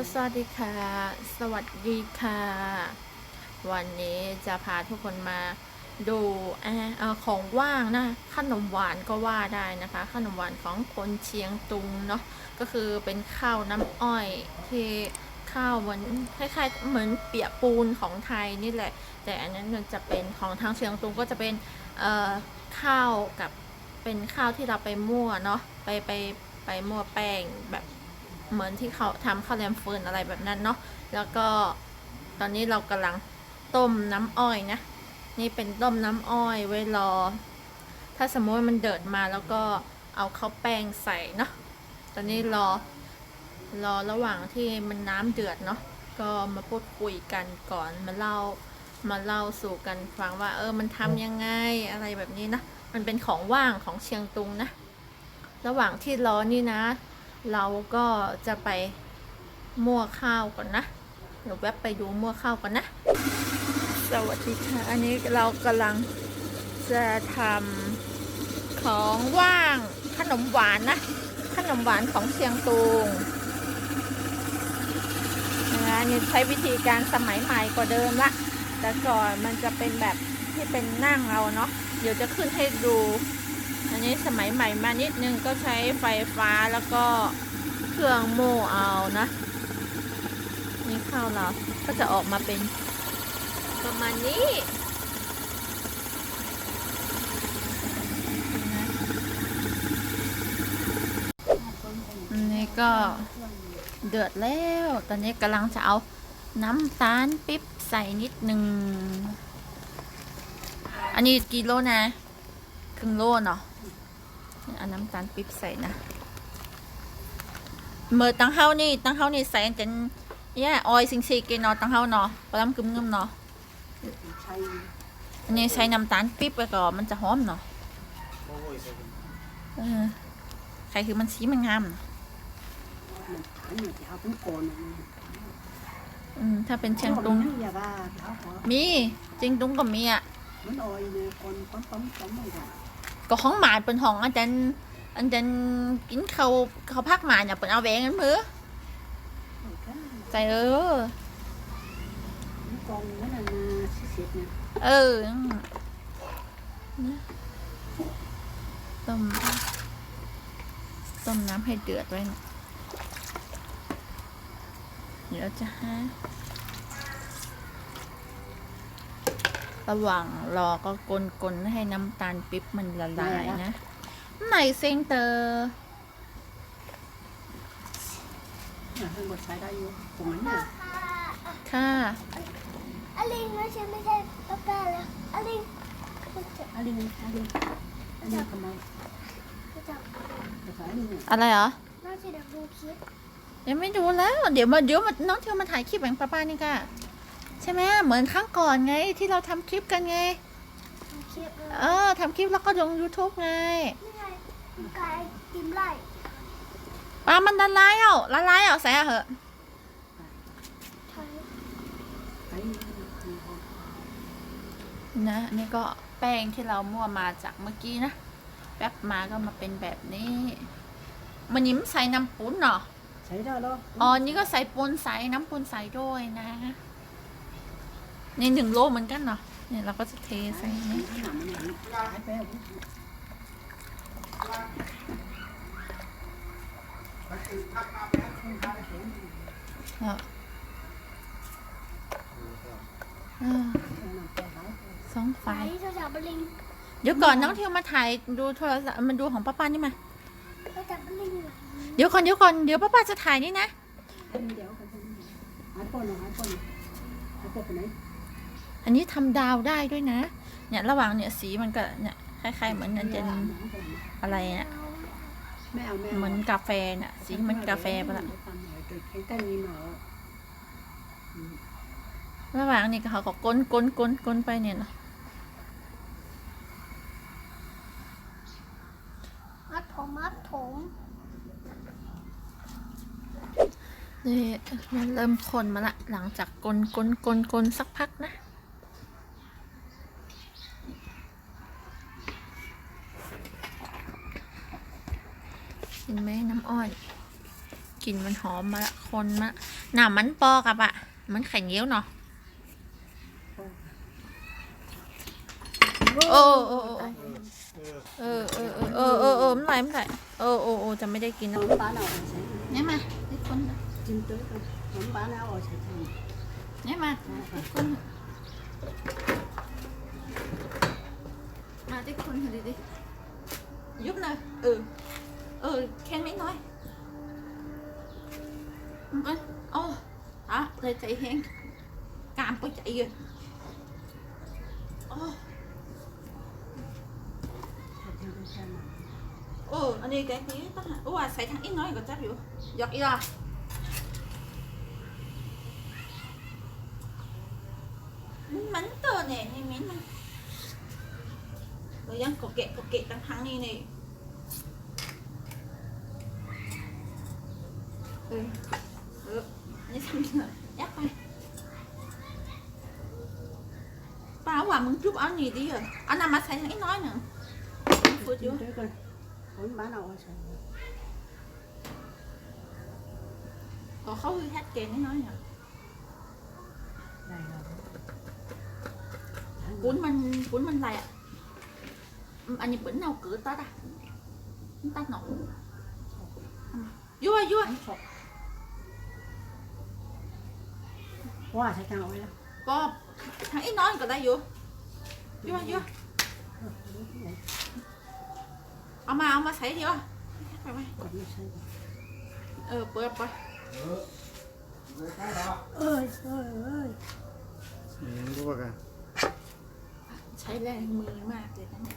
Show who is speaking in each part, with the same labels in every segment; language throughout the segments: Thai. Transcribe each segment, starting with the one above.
Speaker 1: สวัสดีค่ะ สวัสดีค่ะ วันนี้จะพาทุกคนมาดูอของว่างนะขนมหวานก็ว่าได้นะคะ ขนมหวานของคนเชียงตุงเนาะก็คือเป็นข้าวน้ำอ้อยที่ข้าวเหมือนคล้ายๆเหมือนเปียกปูนของไทยนี่แหละ แต่อันนั้นมันจะเป็นของทางเชียงตุงก็จะเป็นข้าวกับเป็นข้าวที่เราไปมั่วเนาะไปไปไปมั่วแป้งแบบ เหมือนที่เขาทำข้าวแรมฟืนอะไรแบบนั้นเนาะแล้วก็ตอนนี้เรากำลังต้มน้ำอ้อยนะ นี่เป็นต้มน้ำอ้อยไว้รอ ถ้าสมมติมันเดือดมาแล้วก็เอาข้าวแป้งใส่เนาะตอนนี้รอรอระหว่างที่มันน้ำเดือดเนาะก็มาพูดคุยกันก่อนมาเล่ามาเล่าสู่กันฟังว่าเออมันทำยังไงอะไรแบบนี้นะ มันเป็นของว่างของเชียงตุงนะ ระหว่างที่รอนี่นะ เราก็จะไปมั่วข้าวก่อนนะ เดี๋ยวแวบไปดูมั่วข้าวก่อนนะ สวัสดีค่ะ อันนี้เรากำลังจะทำของว่างขนมหวานนะ ขนมหวานของเชียงตุงนะอันนี่ใช้วิธีการสมัยใหม่กว่าเดิมละแต่ก่อนมันจะเป็นแบบที่เป็นนั่งเอาเนาะเดี๋ยวจะขึ้นให้ดู อันนี้สมัยใหม่มานิดนึงก็ใช้ไฟฟ้าแล้วก็เครื่องโม่เอานะ นี่ข้าวเราก็จะออกมาเป็น ประมาณนี้นะอันนี้ก็เดือดแล้ว ตอนนี้กำลังจะเอาน้ำตาลปิ๊บใส่นิดนึงอันนี้กี่โลนะ ครึ่งโลเนาะ เอาน้ำตาลปิ๊บใส่นะเมื่อตั้งเฮานี่ตั้งเฮานี่ใส่จนแย่ออยสิงสีกินเนาะตั้งเฮาเนาะปลำกึมงึมเนาะอันนี้ใช้น้ำตาลปิ๊บไปก่อนมันจะหอมเนาะใครคือมันสีมันงามถ้าเป็นเชียงตุง
Speaker 2: อย่าว่าเอาขอ
Speaker 1: มีจริงตุงก็มีอะ
Speaker 2: มันออยเนี่ยคนปั๊มปั๊มปั๊มไม่ได้
Speaker 1: ก็ของหมาเป็นของอาจารย์อาจารย์กินเขาเขาพักหมาเนี่ยเป็นเอาแหวงกันมือใจเออ
Speaker 2: กองนั่นน่ะสิเสร็จเนี่ย
Speaker 1: เออนะต้มต้มน้ำให้เดือดไว้นะเดี๋ยวจะฮะ ระหว่างรอก็กลนๆให้น้ำตาลปิ๊บมันละลายนะไหนเซนเตอร์
Speaker 2: เนี่ยทั้งหมดใช้ได้อยู่ตรงนั้นเนี่ย
Speaker 1: ค่ะ
Speaker 3: อลิงไม่ใช่ไม่ใช่ป้าป้าแล้วอลิงไม่ใช่
Speaker 2: อันนี้อันนี้อันนี้ทำไม
Speaker 3: ไม่ใช่
Speaker 2: จะขายนี่เนี่ย
Speaker 1: อะไรเหรอ
Speaker 3: น่าจะดักดูคลิป
Speaker 1: ยังไม่ดูแล้ว เดี๋ยวมาเดี๋ยวมาน้องเที่ยวมาถ่ายคลิปแบงป้าป้านี่ค่ะ ใช่ไหมเหมือนครั้งก่อนไงที่เราทำคลิปกันไง
Speaker 3: ดูคลิปเลย
Speaker 1: เออทำคลิปแล้วก็ลง YouTube ไง
Speaker 3: นี่ไงกายติมไล่
Speaker 1: ปลามันละลายอะละลายอะใส่อะเหอะ
Speaker 3: ใช่
Speaker 2: ขายนี่
Speaker 1: นะอันนี่ก็แป้งที่เรามั่วมาจากเมื่อกี้นะแป๊บมาก็มาเป็นแบบนี้ มันยิ้มใส่น้ำปุ้นเนาะ
Speaker 2: ใช้ได้แล้ว
Speaker 1: อ๋อ นี่ก็ใส่ปูนใส่น้ำปูนใส่ด้วยนะ นี่หนึ่งโลเหมือนกันเนาะเนี่ยเราก็จะเทใส่นี่
Speaker 2: หนังมันอย่างนี้ขายไปแล้ว
Speaker 1: อะเออสอง
Speaker 3: ไฟ
Speaker 1: ฝาเดี๋ยวก่อนน้องเที่ยวมาถ่ายดูโทรศัพท์มันดูของป้าป้านี่มา
Speaker 3: โทรศัพท์อลิงอยู่ไหน
Speaker 1: เดี๋ยวก่อนเดี๋ยวก่อนเดี๋ยวป้าป้าจะถ่ายนี่นะ
Speaker 2: เดี๋ยวกันหายปนหายปนหายปนไปไหน
Speaker 1: อันนี้ทำดาวได้ด้วยนะ เนี่ยระหว่างเนี่ยสีมันก็เนี่ยคล้ายๆเหมือนอันเจนอะไรเนี่ย
Speaker 2: ไม่เอาไม่เอา
Speaker 1: เหมือนกาแฟน่ะ สีเหมันกาแฟไปละ
Speaker 2: ใกล้ๆนี้หน่อย
Speaker 1: ระหว่างนี่ก็เขาก็ก้นก้นก้นก้นไปเนี่ยเนาะ
Speaker 3: มัดผมมัดผม
Speaker 1: นี่มันเริ่มคนมาละ หลังจากก้นก้นก้นก้นสักพักนะเห็นไหมน้ำ อ้อยกลิ่นมันหอมมาละคนมาหนามันปอกับอะมันไข่เงี้ยวเนาะโอ้โอ้โอ้เออเออเออเออเออเออไม่ไหลไม่ไหลเออโอ้โอ้จะไม่ได้กินนะ
Speaker 2: Không bán nào ở sẽ
Speaker 1: เนี่ยมาทุกคน
Speaker 2: chim tới thôi. Không bán nào ở sẽ thành.
Speaker 1: เนี่ยมาทุกคนมาทุกคนดิดิยุบหน่อยเออ เออแค่ไม่น้อยมันก็โอ้อะเลยใจแห้งกามก็ใจเยอะโอ้
Speaker 2: Thật theo cái xe này.
Speaker 1: เอออันนี้แกงนี้ต้องหาว่าใส่ทางอีกน้อ ยก็จับอยู่หยอกอีกอะมันมันตัวเนี่ยนี่มิ้นมันเรายังกดเกะกดเกะตั้งทางนี้นี่เออเออนี่ทำยังไงยักไปป้า ว่ามึงจุ๊บเอาหนีดิเหรอเอาน้ำมาใส่ทางอีกน้อยหนึ่งพูดอยู่
Speaker 2: Chim tới coi. Không bán nào ở sẽ.
Speaker 1: ก็เขาคือแฮตเกนน้อยๆเนี่ย
Speaker 2: Đây là.
Speaker 1: ปุ้นมันปุ้นมันอะไรอะอืมอันนี้ปุ้นเอาเกิดตัดอะมันตัดหนองยั่วยั่ว
Speaker 2: Không sợ. Wow, sẽ càng ở đây.
Speaker 1: ก็ทางอีน้อยก็ได้อยู่ยั่วยั่ว
Speaker 2: Ừ, đúng vậy.
Speaker 1: เอามาเอามาใส่เดียวไปไป
Speaker 2: Còn nó xây.
Speaker 1: เออเปิดไป
Speaker 2: Ơi, ơi, ơi.
Speaker 4: ยังรู้ว่ากัน
Speaker 1: ใช้แรงมือมากเลยนะเนี่ย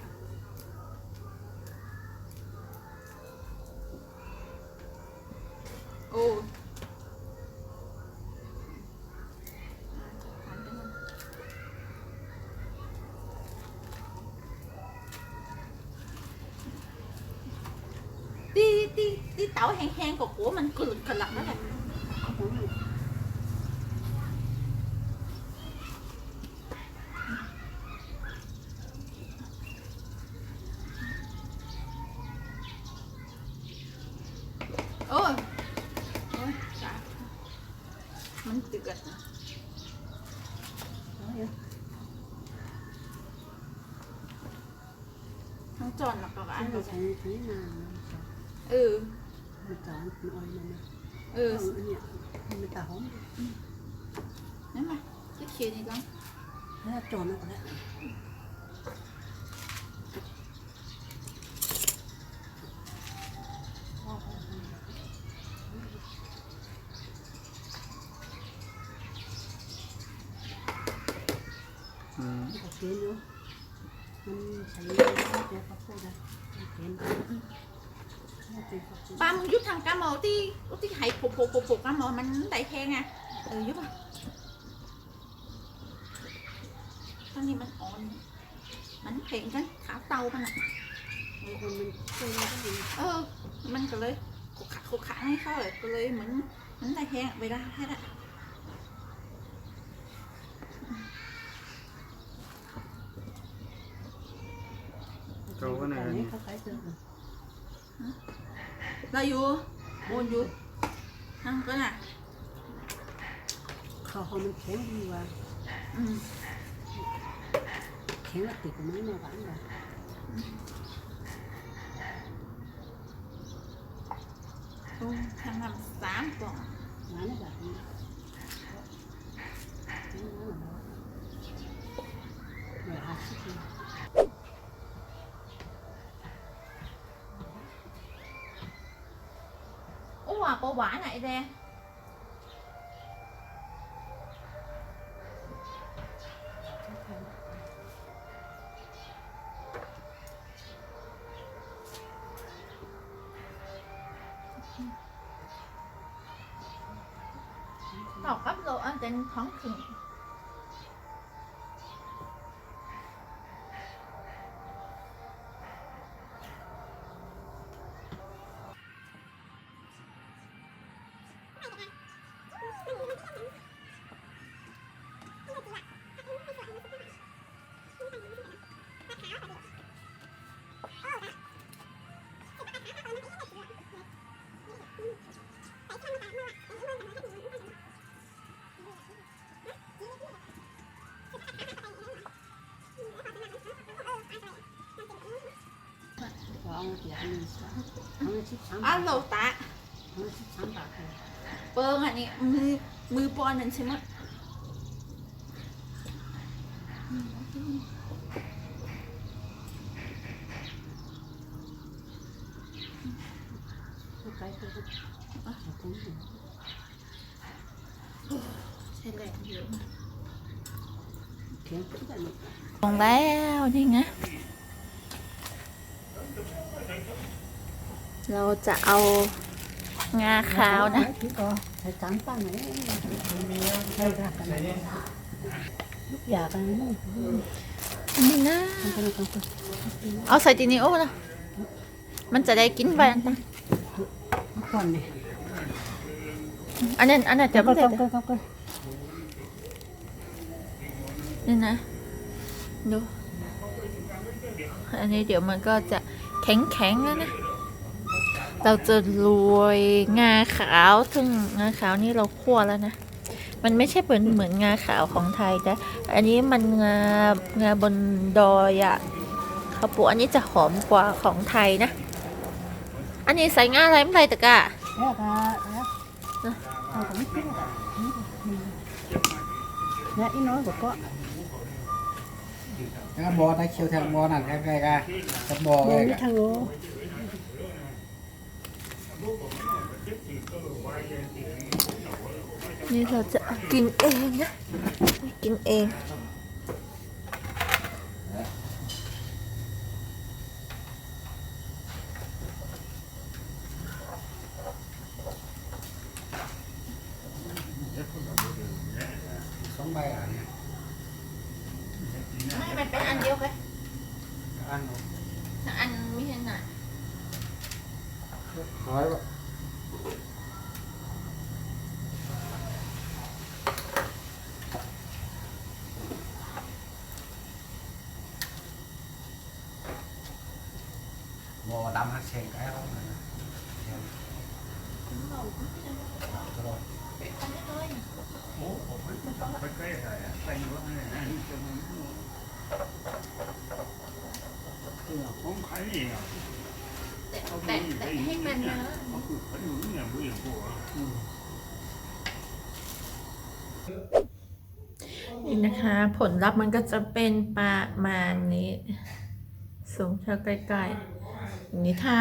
Speaker 1: yang của của mình cứ cần lặng đó này. Ôi. Ôi dạ mình tự gật nữa tròn mà có ăn
Speaker 2: ừ.
Speaker 1: ตา
Speaker 2: มัอ้
Speaker 1: อ
Speaker 2: ยนั่นนะ
Speaker 1: เอ
Speaker 2: ออัเนี้ย
Speaker 1: มันตาหอ
Speaker 2: มนั่นมาคิ
Speaker 4: ดเคี
Speaker 2: ยนี่ก่อแล้วจอมั
Speaker 1: นก่นแล้ว tí tí hãy phục phục phục phục cá mò mình đẩy khen à ừ giúp à con này mình ổn mình hiện cái khảo tàu mà nè
Speaker 2: còn mình chơi cái gì
Speaker 1: เออมันก็เลยขุกขักขุกขักให้เขาเล นเหมือนได้แห้งเวลาให้ละ
Speaker 4: เขาก็ไหน
Speaker 2: cái
Speaker 4: นี่
Speaker 2: này có phải được
Speaker 1: เราอยู่โอนอยู่นั่งก็น่ะ
Speaker 2: เขาเขามันแข็งดีว่า
Speaker 1: อืม
Speaker 2: แข็งแล้วติดกับไม้มาหวานเลย
Speaker 1: โอ้ทำทำสามกล่อง
Speaker 2: หวานแบบนี้หน่อยอาชีพ
Speaker 1: โอ้ว่าปลาหวานไหน แดงด เอา
Speaker 2: เดี๋ยวนี้เอาเงินชิดช้ำ
Speaker 1: อ้าว เราตา
Speaker 2: เอาเงินชิดช้ำบาทเลย
Speaker 1: เปิ้งอันนี้มือมือปอนนั่นใช่ไหม
Speaker 2: ไกลไปอะตรงนี้
Speaker 1: ใช่แหละเยอะ
Speaker 2: เขียนขึ้นได้ไหม
Speaker 1: ลงแล้วนี่ไงเราจะเอางาขาวนะ
Speaker 2: ที่ก็ใช้จานป้าไหนใช่ค่ะกันลูกอยากกันนี่
Speaker 1: นี่นะ
Speaker 2: ทำกันทำกัน
Speaker 1: เอาใส่ตินิโอนะมันจะได้กินไปอันนั้น
Speaker 2: ก่อนเนี่ย
Speaker 1: อันนั้นอันนั้นจะ
Speaker 2: ก็
Speaker 1: ไม่ได้
Speaker 2: ต้องก็ก็
Speaker 1: นี่นะดูอันนี้เดี๋ยวมันก็จะแข็งแข็งๆแล้วนะ เราจะโรยงาขาวซึ่งงาขาวนี่เราคั่วแล้วนะ มันไม่ใช่เหมือนเหมือนงาขาวของไทยแต่อันนี้มันงางาบนดอยอะข้าวปูอันนี้จะหอมกว่าของไทยนะ อันนี้ใส่งาอะไรไม่ไรตะกะ
Speaker 2: แล้วก็แล้วเอาของไม่ขึ้นแล้วอีน้อยก็
Speaker 5: แล้วก็บอได้เคียวแทงบอนั่นใกล้ๆกันจะบอ
Speaker 2: ม
Speaker 5: เล
Speaker 2: อง
Speaker 5: ย
Speaker 2: ไม่
Speaker 5: กัน
Speaker 2: ทางโน้
Speaker 1: นี่เราจะกินเองนะ กินเอง
Speaker 5: สองใบอะเนี่ย
Speaker 1: ไม่มันเป็นอันเดียวกัน
Speaker 5: อัน
Speaker 1: อันไม่ใช่หน่ะ
Speaker 5: น้อยป่ะบ อดำฮักเชงไอ้เราเนี่ยโอ้โห
Speaker 4: ของใครเนี่ย
Speaker 1: แต่แต่แต่ให้มันนะ
Speaker 4: เขาคือเขาอยู่เนี่ยผู้หญิงพวก
Speaker 1: นี่นะคะ ผลลัพธ์มันก็จะเป็นประมาณนี้ สูงเท่าใกล้ๆอย่าง นี้ถ้า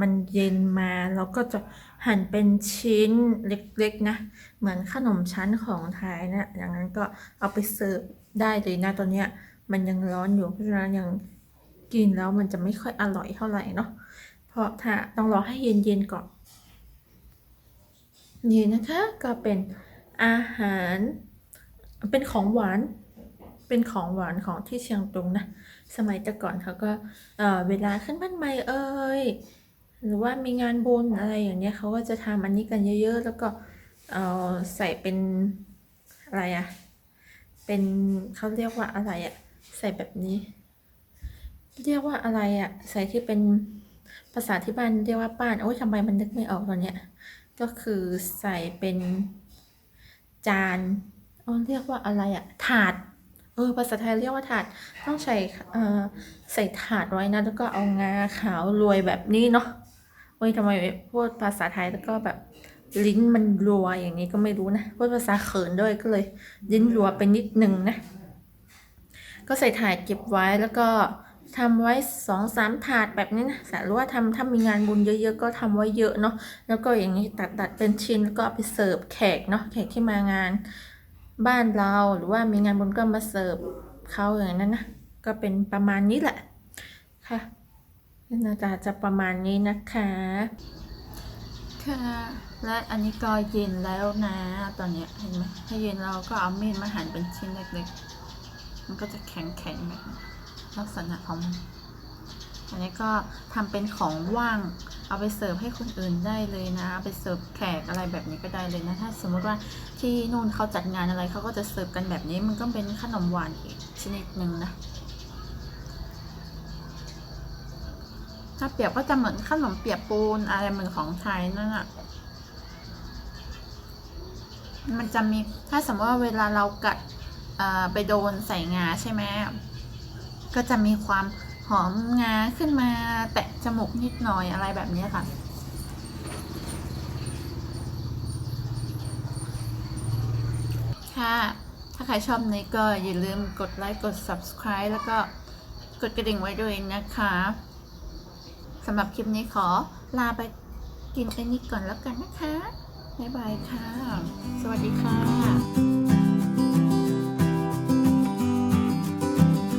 Speaker 1: มันเย็นมาเราก็จะหั่นเป็นชิ้นเล็กๆนะ เหมือนขนมชั้นของไทยนะ อย่างนั้นก็เอาไปเสิร์ฟได้เลยนะตอนเนี้ยมันยังร้อนอยู่เพราะฉะนั้นยังกินแล้วมันจะไม่ค่อยอร่อยเท่าไหร่เนาะเพราะถ้าต้องรอให้เย็นๆก่อนนี่นะคะก็เป็นอาหารเป็นของหวาน เป็นของหวานของที่เชียงตุงนะ สมัยแต่ก่อนเขาก็เออเวลาขึ้นบ้านใหม่เอ่ยหรือว่ามีงานบุญอะไรอย่างเนี้ยเขาก็จะทำอันนี้กันเยอะ ๆ แล้วก็เออใส่เป็นอะไรอะเป็นเขาเรียกว่าอะไรอะใส่แบบนี้ เรียกว่าอะไรอะใส่ที่เป็นภาษาที่บ้านเรียกว่าป้านโอ้ยทำไมมันนึกไม่ออกตอนเนี้ยก็คือใส่เป็นจานอ๋อเรียกว่าอะไรอะถาด เออภาษาไทยเรียกว่าถาดต้องใส่เอ่อใส่ถาดไว้นะแล้วก็เอางาขาวโรยแบบนี้เนาะเฮ้ยทำไมพูดภาษาไทยแล้วก็แบบลิ้นมันรัวอย่างนี้ก็ไม่รู้นะพูดภาษาเขินด้วยก็เลย ลิ้นรัวไปนิดนึงนะ ก็ใส่ถาดเก็บไว้แล้วก็ทำไว้สองสามถาดแบบนี้นะแต่รู้ว่าทำถ้ามีงานบุญเยอะๆ ก็ทำไว้เยอะเนาะแล้วก็อย่างนี้ตัดตัดเป็นชิ้นแล้วก็ไปเสิร์ฟแขกเนาะแขกที่มางาน บ้านเราหรือว่ามีงานบุญก็มาเสิร์ฟเขาอย่างนั้นนะก็เป็นประมาณนี้แหละค่ะหน้าตาจะประมาณนี้นะคะ ค่ะ และอันนี้ก็เย็นแล้วนะ ตอนเนี้ยเห็นไหมถ้าเย็นเราก็เอามีดมาหั่นเป็นชิ้นเล็กๆ มันก็จะแข็งๆแบบลักษณะของมันอันนี้ก็ทำเป็นของว่าง เอาไปเสิร์ฟให้คนอื่นได้เลยนะ ไปเสิร์ฟแขกอะไรแบบนี้ก็ได้เลยนะ ถ้าสมมติว่าที่นู่นเขาจัดงานอะไรเขาก็จะเสิร์ฟกันแบบนี้ มันก็เป็นขนมหวานอีกชนิดหนึ่งนะถ้าเปียบก็จะเหมือนขนมเปียกปูนอะไรเหมือนของไทยนั่นอะมันจะมีถ้าสมมติว่าเวลาเรากัดเอ่อไปโดนใส่งาใช่ไหมก็จะมีความ หอมงาขึ้นมาแตะจมูกนิดหน่อยอะไรแบบนี้ค่ะ ค่ะ ถ้าใครชอบนี้ก็อย่าลืมกดไลค์กด subscribe แล้วก็กดกระดิ่งไว้ด้วยนะคะสำหรับคลิปนี้ขอลาไปกินไอ้นี่ก่อนแล้วกันนะคะ บ๊ายบายค่ะ สวัสดีค่ะ